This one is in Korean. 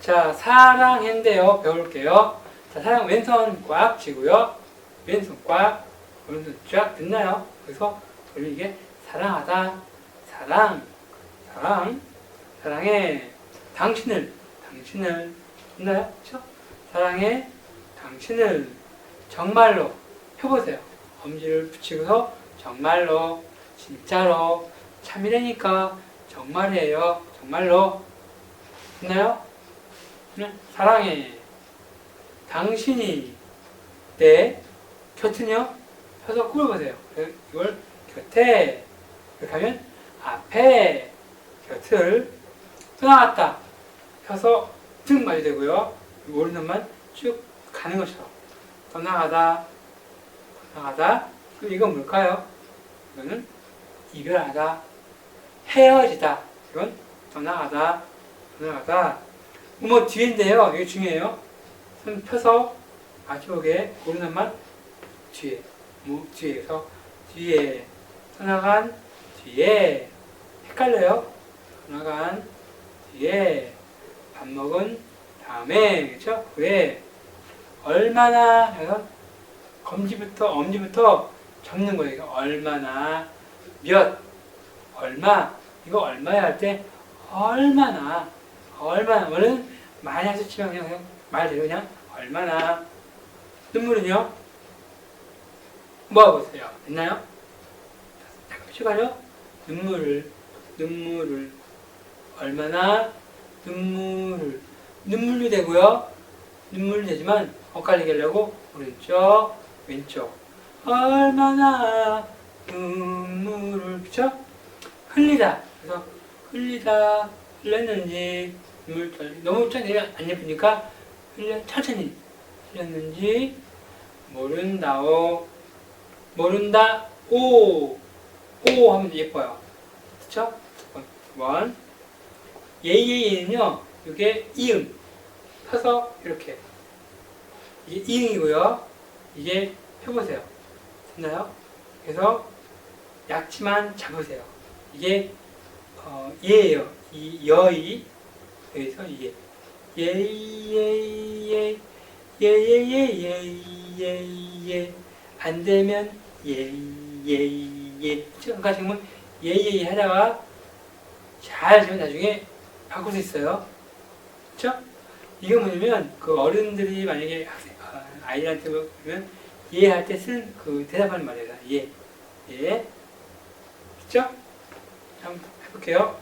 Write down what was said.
자, 사랑했는데요. 배울게요. 자, 사랑 왼손 꽉 쥐고요. 왼손 꽉, 오른손 쫙 됐나요? 그래서 우리 이게 사랑하다, 사랑, 사랑, 사랑해, 당신을, 당신을, 됐나요? 그쵸? 사랑해, 당신을, 정말로 해보세요. 엄지를 붙이고서 정말로, 진짜로, 참이라니까, 정말이에요. 정말로. 됐나요? 네? 사랑해. 당신이 내 곁은요? 펴서 꿇어보세요. 이걸 곁에 이렇게 하면 앞에 곁을 떠나갔다 펴서 등 맞이 되고요. 오른손만 쭉 가는 것처럼 떠나가다 떠나가다 그럼 이건 뭘까요? 이거는 이별하다 헤어지다 이건 떠나가다 떠나가다 뭐 뒤인데요. 이게 중요해요. 손 펴서 마지막에 오른손만 뒤에 뭐 뒤에서 뒤에 떠나간 뒤에 헷갈려요. 떠나간 뒤에 밥 먹은 다음에 그렇죠? 후에 얼마나 해서 검지부터 엄지부터 적는 거예요. 얼마나 몇 얼마 이거 얼마야 할 때 얼마나 얼마나 원래 해서 치면 그냥, 그냥 말대로 그냥 얼마나? 눈물은요? 모아보세요? 됐나요? 잠깐 쉬가요 눈물을 눈물을. 얼마나? 눈물을. 눈물이 되고요. 눈물이 되지만 엇갈리게 하려고 오른쪽 왼쪽. 얼마나 눈물을 그쵸? 흘리다. 그래서 흘리다 흘렸는지 너무 짠 내면 안 예쁘니까 흘려 천천히 흘렸는지 모른다오 모른다 오 오 하면 예뻐요. 그쵸? 원. 예예예는요 이게 이응. 펴서 이렇게. 이게 이응이고요. 이게 펴보세요. 됐나요? 그래서 약지만 잡으세요. 이게 어, 예예요. 이 여이 여기서 이게 예예예 예예예예예예 안 되면 예예예 그러니까 지금은 예예예 하다가 잘 되면 나중에 바꿀 수 있어요 그렇죠? 이게 뭐냐면 그 어른들이 만약에 학생, 아, 아이한테 보면 예할 때 쓴 그 대답하는 말이에요 예 예. 그렇죠? 한번 해볼게요